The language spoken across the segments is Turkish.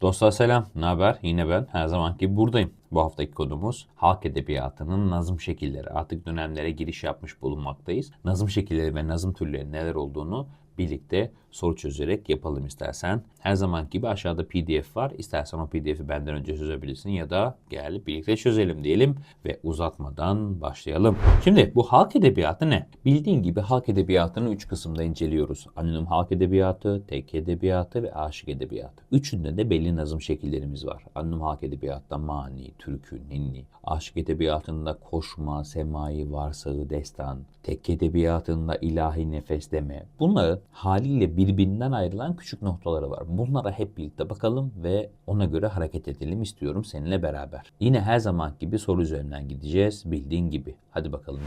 Dostlar selam, ne haber? Yine ben her zamanki buradayım. Bu haftaki konumuz halk edebiyatının nazım şekilleri. Artık dönemlere giriş yapmış bulunmaktayız. Nazım şekilleri ve nazım türleri neler olduğunu birlikte soru çözerek yapalım istersen. Her zaman gibi aşağıda pdf var. İstersen o pdf'i benden önce çözebilirsin ya da gel birlikte çözelim diyelim ve uzatmadan başlayalım. Şimdi bu halk edebiyatı ne? Bildiğin gibi halk edebiyatını üç kısımda inceliyoruz. Anonim halk edebiyatı, tek edebiyatı ve aşık edebiyatı. Üçünde de belli nazım şekillerimiz var. Anonim halk edebiyatta mani, türkü, ninni. Aşık edebiyatında koşma, semai, varsağı, destan. Tek edebiyatında ilahi nefesleme. Bunları haliyle birbirinden ayrılan küçük noktaları var. Bunlara hep birlikte bakalım ve ona göre hareket edelim istiyorum seninle beraber. Yine her zaman gibi soru üzerinden gideceğiz bildiğin gibi. Hadi bakalım.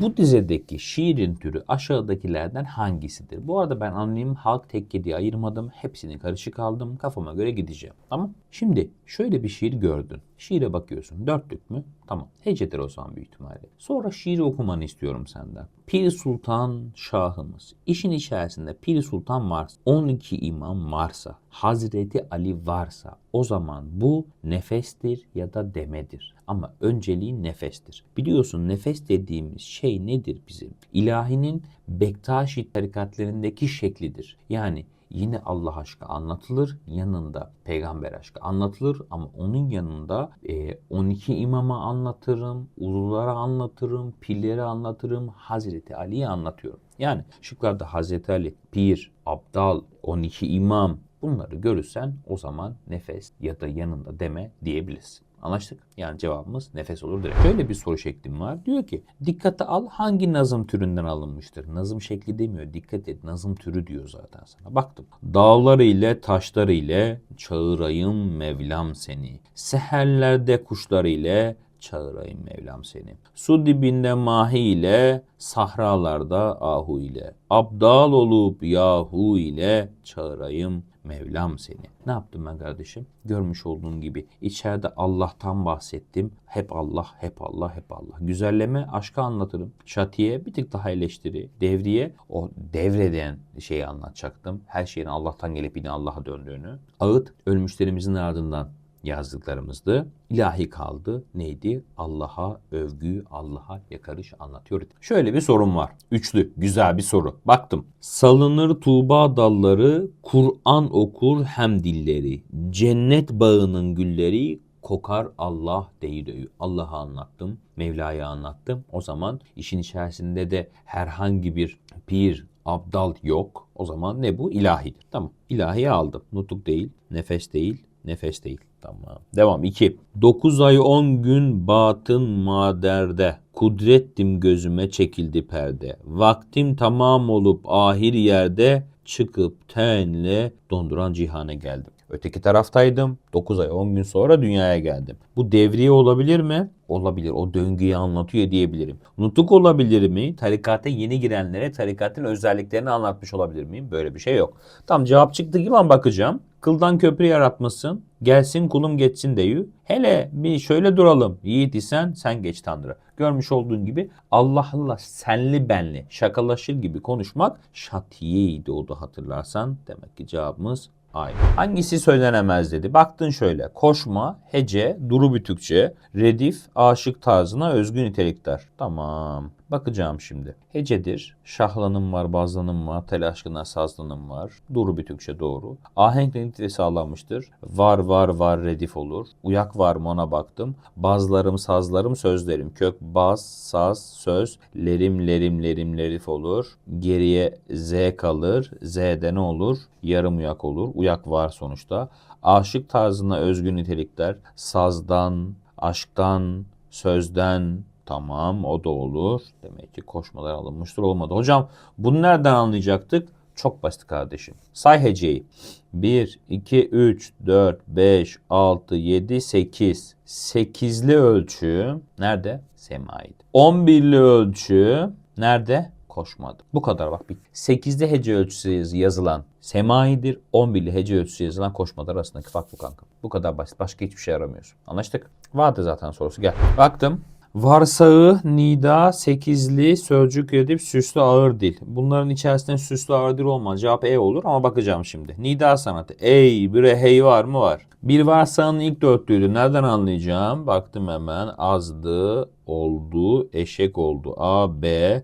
Bu dizedeki şiirin türü aşağıdakilerden hangisidir? Bu arada ben anonim halk tekke diye ayırmadım. Hepsini karışık aldım. Kafama göre gideceğim. Tamam. Şimdi şöyle bir şiir gördün. Şiire bakıyorsun. Dörtlük mü? Tamam. Hecedir o zaman büyük ihtimalle. Sonra şiiri okumanı istiyorum senden. Pir Sultan Şahımız. İşin içerisinde Pir Sultan varsa, 12 imam varsa, Hazreti Ali varsa o zaman bu nefestir ya da demedir. Ama önceliği nefestir. Biliyorsun nefes dediğimiz şey nedir bizim? İlahinin Bektaşi tarikatlarındaki şeklidir. Yani yine Allah aşkı anlatılır, yanında peygamber aşkı anlatılır ama onun yanında e, 12 imama anlatırım, ululara anlatırım, pilleri anlatırım, Hazreti Ali'yi anlatıyorum. Yani şıklarda Hazreti Ali, pir, abdal, 12 imam bunları görürsen o zaman nefes ya da yanında deme diyebilirsin. Anlaştık? Yani cevabımız nefes olur direkt. Şöyle bir soru şeklim var. Diyor ki dikkate al hangi nazım türünden alınmıştır? Nazım şekli demiyor. Dikkat et nazım türü diyor zaten sana. Baktım. Dağlar ile taşlar ile çağırayım Mevlam seni. Seherlerde kuşlar ile çağırayım Mevlam seni. Su dibinde mahi ile, sahralarda ahu ile. Abdal olup yahu ile çağırayım Mevlam seni. Ne yaptım ben kardeşim? Görmüş olduğun gibi içeride Allah'tan bahsettim. Hep Allah, hep Allah, hep Allah. Güzelleme aşkı anlatırım. Şatiye bir tık daha eleştiri. Devriye o devreden şeyi anlatacaktım. Her şeyin Allah'tan gelip yine Allah'a döndüğünü. Ağıt ölmüşlerimizin ardından yazdıklarımızdı. İlahi kaldı. Neydi? Allah'a övgü, Allah'a yakarış anlatıyor. Şöyle bir sorun var. Üçlü. Güzel bir soru. Baktım. Salınır tuğba dalları, Kur'an okur hem dilleri. Cennet bağının gülleri, kokar Allah deyi döyü. Allah'ı anlattım, Mevla'yı anlattım. O zaman işin içerisinde de herhangi bir pir, abdal yok. O zaman ne bu? İlahidir. Tamam. İlahiyi aldım. Nutuk değil, nefes değil, nefes değil. Tamam. Devam. 2. 9 ay 10 gün batın maderde. Kudrettim gözüme çekildi perde. Vaktim tamam olup ahir yerde çıkıp tenle donduran cihana geldim. Öteki taraftaydım. 9 ay 10 gün sonra dünyaya geldim. Bu devriye olabilir mi? Olabilir. O döngüyü anlatıyor diyebilirim. Nutuk olabilir mi? Tarikata yeni girenlere tarikatın özelliklerini anlatmış olabilir miyim? Böyle bir şey yok. Tam cevap çıktı gibi an bakacağım. Kıldan köprü yaratmasın. Gelsin kulum geçsin deyü. Hele bir şöyle duralım. Yiğit isen sen geç Tanrı. Görmüş olduğun gibi Allah Allah senli benli şakalaşır gibi konuşmak şatiyeydi o da hatırlarsan. Demek ki cevabımız Aynı. Hangisi söylenemez dedi. Baktın şöyle. Koşma, hece, duru bütükçe, redif, aşık tarzına özgü nitelikler. Tamam. Bakacağım şimdi. Hecedir. Şahlanım var, bazlanım var, tel aşkına sazlanım var. Duru bütükçe doğru. Ahenk niteliği sağlanmıştır. Var var var redif olur. Uyak var mı ona baktım. Bazlarım, sazlarım, sözlerim. Kök, baz, saz, söz. Lerim, lerim, lerim, lerif olur. Geriye z kalır. Z'de ne olur? Yarım uyak olur. Uyak var sonuçta. Aşık tarzına özgü nitelikler. Sazdan, aşktan, sözden, Tamam o da olur. Demek ki koşmalar alınmıştır olmadı. Hocam bunu nereden anlayacaktık? Çok basit kardeşim. Say heceyi. 1, 2, 3, 4, 5, 6, 7, 8. 8'li ölçü nerede? Semaid. 11'li ölçü nerede? Koşmadı. Bu kadar bak. 8'li hece ölçüsü yazılan semaidir. 11'li hece ölçüsü yazılan koşmadı arasındaki fark bu kanka. Bu kadar basit. Başka hiçbir şey aramıyorsun. Anlaştık? Vardı zaten sorusu. Gel. Baktım. Varsağı, nida, sekizli, sözcük edip süslü ağır dil. Bunların içerisinde süslü ağır dil olmaz. Cevap E olur ama bakacağım şimdi. Nida sanatı. Ey, bire hey var mı var? Bir varsağının ilk dörtlüğüydü. Nereden anlayacağım? Baktım hemen. Azdı, oldu, eşek oldu. A, B,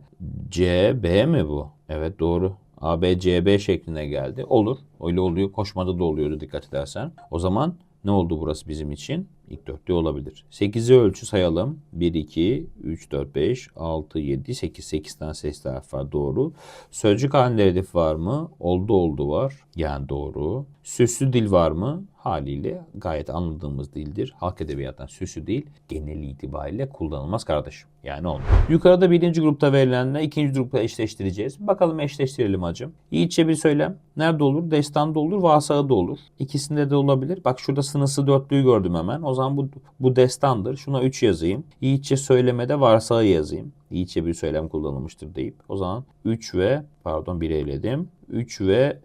C, B mi bu? Evet doğru. A, B, C, B şeklinde geldi. Olur. Öyle oluyor. Koşmada da oluyordu dikkat edersen. O zaman ne oldu burası bizim için? İlk dörtlü olabilir. 8'i ölçü sayalım. 1, 2, 3, 4, 5, 6, 7, 8. 8 tane sesli harf var. Doğru. Sözcük halinde hedef var mı? Oldu oldu var. Yani doğru. Süslü dil var mı? Haliyle gayet anladığımız dildir. Halk edebiyattan süslü değil genel itibariyle kullanılmaz kardeşim. Yani olmuyor. Yukarıda birinci grupta verilenle ikinci grupta eşleştireceğiz. Bakalım eşleştirelim hacım. Yiğitçe bir söylem. Nerede olur? Destanda olur, vasağı da olur. İkisinde de olabilir. Bak şurada sınıfı dörtlüğü gördüm hemen. O zaman bu, bu destandır. Şuna 3 yazayım. Yiğitçe söylemede varsağı yazayım. Yiğitçe bir söylem kullanılmıştır deyip. O zaman 3 ve pardon 1 eledim. 3 ve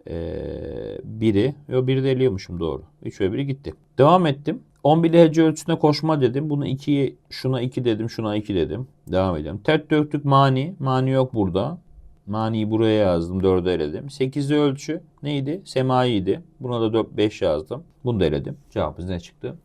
1'i, yok 1'i de eliyormuşum doğru. 3 ve 1'i gitti. Devam ettim. 11 hece ölçüsüne koşma dedim. Bunu 2'yi şuna 2 dedim, şuna 2 dedim. Devam edelim. Tert döktük mani. Mani yok burada. Maniyi buraya yazdım. 4'e eledim. 8'li ölçü neydi? Semaiydi. Buna da 4 5 yazdım. Bunu da eledim. Cevabımız ne çıktı?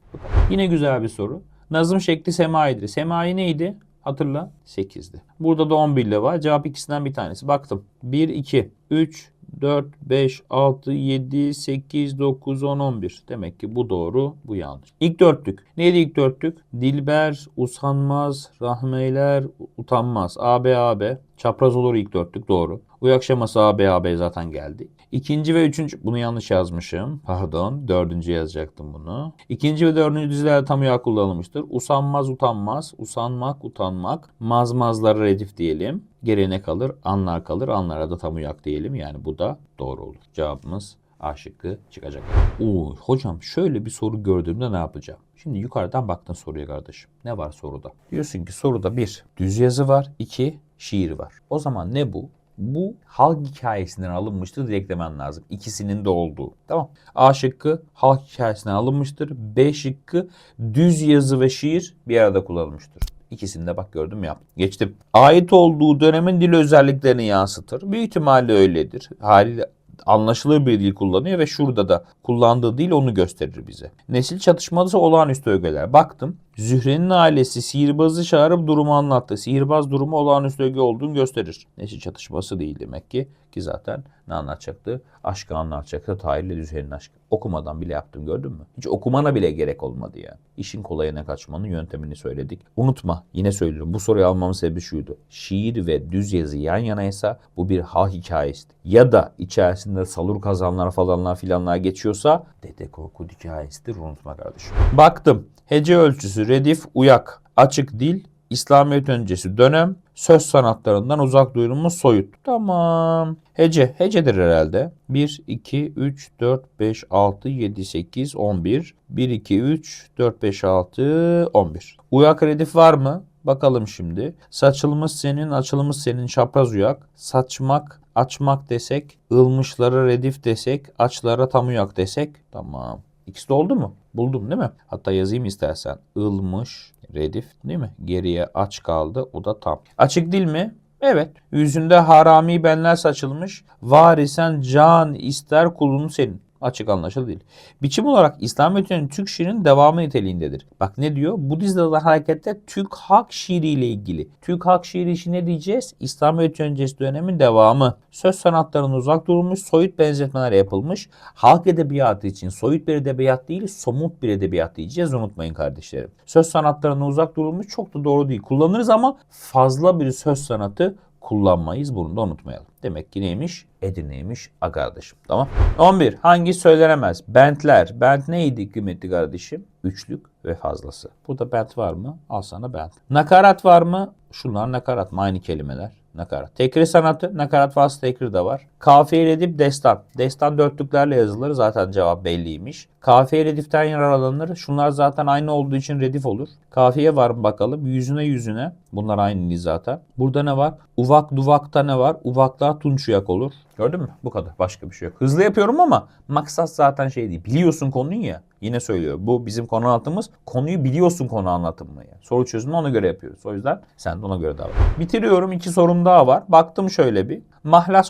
Yine güzel bir soru. Nazım şekli semaidir. Semai neydi? Hatırla 8'di. Burada da 11 ile var. Cevap ikisinden bir tanesi. Baktım. 1, 2, 3, 4, 5, 6, 7, 8, 9, 10, 11. Demek ki bu doğru, bu yanlış. İlk dörtlük. Neydi ilk dörtlük? Dilber, usanmaz, rahmeyler, utanmaz. AB, AB. Çapraz olur ilk dörtlük doğru. Uyak şeması AB, AB zaten geldi. İkinci ve üçüncü, bunu yanlış yazmışım. Pardon, dördüncü yazacaktım bunu. İkinci ve dördüncü diziler tam uyak kullanılmıştır. Usanmaz, utanmaz. Usanmak, utanmak. Mazmazlara redif diyelim. Geriye ne kalır? Anlar kalır. Anlara da tam uyak diyelim. Yani bu da doğru olur. Cevabımız A şıkkı çıkacak. Oo, hocam şöyle bir soru gördüğümde ne yapacağım? Şimdi yukarıdan baktın soruya kardeşim. Ne var soruda? Diyorsun ki soruda bir düz yazı var, iki şiir var. O zaman ne bu? Bu halk hikayesinden alınmıştır direkt demen lazım. İkisinin de olduğu. Tamam. A şıkkı halk hikayesinden alınmıştır. B şıkkı düz yazı ve şiir bir arada kullanılmıştır. İkisini de bak gördüm ya. Geçtim. Ait olduğu dönemin dil özelliklerini yansıtır. Büyük ihtimalle öyledir. Haliyle anlaşılır bir dil kullanıyor ve şurada da kullandığı dil onu gösterir bize. Nesil çatışmalısı olağanüstü ögeler. Baktım. Zühre'nin ailesi sihirbazı çağırıp durumu anlattı. Sihirbaz durumu olağanüstü öge olduğunu gösterir. Nesil çatışması değil demek ki. Ki zaten ne anlatacaktı? Aşkı anlatacaktı. Tahir ile Zühre'nin aşkı. Okumadan bile yaptım gördün mü? Hiç okumana bile gerek olmadı yani. İşin kolayına kaçmanın yöntemini söyledik. Unutma yine söylüyorum bu soruyu almamın sebebi şuydu. Şiir ve düz yazı yan yanaysa bu bir ha hikayesidir. Ya da içerisinde salur kazanlar falanlar filanlar geçiyorsa Dede Korkut hikayesidir unutma kardeşim. Baktım. Hece ölçüsü, redif, uyak, açık dil, İslamiyet öncesi dönem, söz sanatlarından uzak duyulmuş soyut. Tamam. Hece. Hecedir herhalde. 1, 2, 3, 4, 5, 6, 7, 8, 11. 1, 2, 3, 4, 5, 6, 11. Uyak redif var mı? Bakalım şimdi. Saçılmış senin, açılmış senin çapraz uyak. Saçmak, açmak desek, ılmışlara redif desek, açlara tam uyak desek. Tamam. İkisi de oldu mu? Buldum değil mi? Hatta yazayım istersen. Ilmış, redif değil mi? Geriye aç kaldı. O da tam. Açık dil mi? Evet. Yüzünde harami benler saçılmış. Varisen can ister kulun senin. Açık anlaşılır değil. Biçim olarak İslamiyet'in Türk şiirinin devamı niteliğindedir. Bak ne diyor? Budizm'de harekette Türk halk şiiriyle ilgili. Türk halk şiiri işi ne diyeceğiz? İslamiyet öncesi dönemin devamı. Söz sanatlarının uzak durulmuş, soyut benzetmeler yapılmış. Halk edebiyatı için soyut bir edebiyat değil, somut bir edebiyat diyeceğiz. Unutmayın kardeşlerim. Söz sanatlarından uzak durulmuş çok da doğru değil. Kullanırız ama fazla bir söz sanatı kullanmayız. Bunu da unutmayalım. Demek ki neymiş? Edirne'ymiş a kardeşim. Tamam. 11. Hangi söylenemez? Bentler. Bent neydi kıymetli kardeşim? Üçlük ve fazlası. Burada bent var mı? Al sana bent. Nakarat var mı? Şunlar nakarat mı? Aynı kelimeler. Nakarat. Tekri sanatı. Nakarat vasıta tekri de var. Kafiye redif destan. Destan dörtlüklerle yazılır. Zaten cevap belliymiş. Kafiye rediften yararlanır. Şunlar zaten aynı olduğu için redif olur. Kafiye var mı bakalım? Yüzüne yüzüne. Bunlar aynı değil zaten. Burada ne var? Uvak duvakta ne var? Uvaklar tunçuyak olur. Gördün mü? Bu kadar. Başka bir şey yok. Hızlı yapıyorum ama maksat zaten şey değil. Biliyorsun konuyu ya. Yine söylüyorum. Bu bizim konu anlatımımız. Konuyu biliyorsun konu anlatımını. Yani. Soru çözümünü ona göre yapıyoruz. O yüzden sen de ona göre davran. Bitiriyorum. iki sorum daha var. Baktım şöyle bir. Mahlas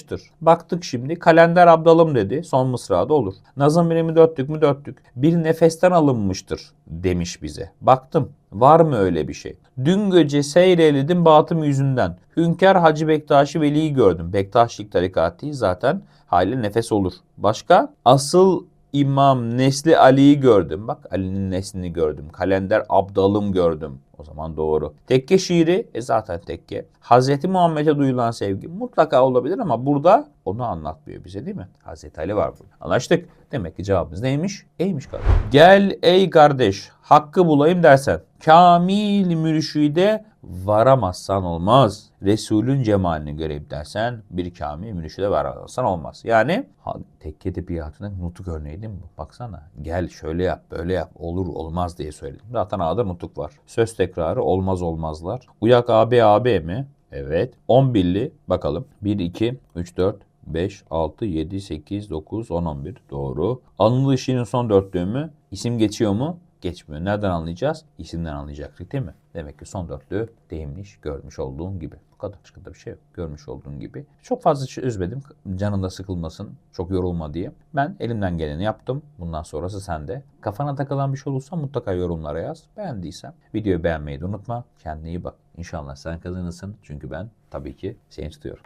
kullanılmıştır. Baktık şimdi. Kalender abdalım dedi. Son mısrada olur. Nazım birimi dörtlük mü dörtlük. Bir nefesten alınmıştır demiş bize. Baktım. Var mı öyle bir şey? Dün gece seyreyledim batım yüzünden. Hünkar Hacı Bektaşi Veli'yi gördüm. Bektaşilik tarikatı zaten hali nefes olur. Başka? Asıl İmam Nesli Ali'yi gördüm. Bak Ali'nin neslini gördüm. Kalender Abdalım gördüm. O zaman doğru. Tekke şiiri e zaten tekke. Hazreti Muhammed'e duyulan sevgi mutlaka olabilir ama burada onu anlatmıyor bize değil mi? Hazreti Ali var burada. Anlaştık. Demek ki cevabımız neymiş? Eymiş kardeş. Gel ey kardeş hakkı bulayım dersen. Kamil mürşide varamazsan olmaz. Resulün cemalini göreyim dersen bir kamil mürşide varamazsan olmaz. Yani tekke edebiyatının nutuk örneği değil mi? Baksana gel şöyle yap böyle yap olur olmaz diye söyledim. Zaten A'da nutuk var. Söz tekrarı olmaz olmazlar. Uyak AB AB mi? Evet. 11'li bakalım. 1, 2, 3, 4, 5, 6, 7, 8, 9, 10, 11. Doğru. Anılı son dörtlüğü mü? İsim geçiyor mu? Geçmiyor. Nereden anlayacağız? İsimden anlayacaktık değil mi? Demek ki son dörtlüğü değilmiş, görmüş olduğun gibi. Bu kadar. Başka da bir şey yok. Görmüş olduğun gibi. Çok fazla şey üzmedim. Canın da sıkılmasın. Çok yorulma diye. Ben elimden geleni yaptım. Bundan sonrası sende. Kafana takılan bir şey olursa mutlaka yorumlara yaz. Beğendiysen videoyu beğenmeyi de unutma. Kendine iyi bak. İnşallah sen kazanırsın. Çünkü ben tabii ki seni tutuyorum.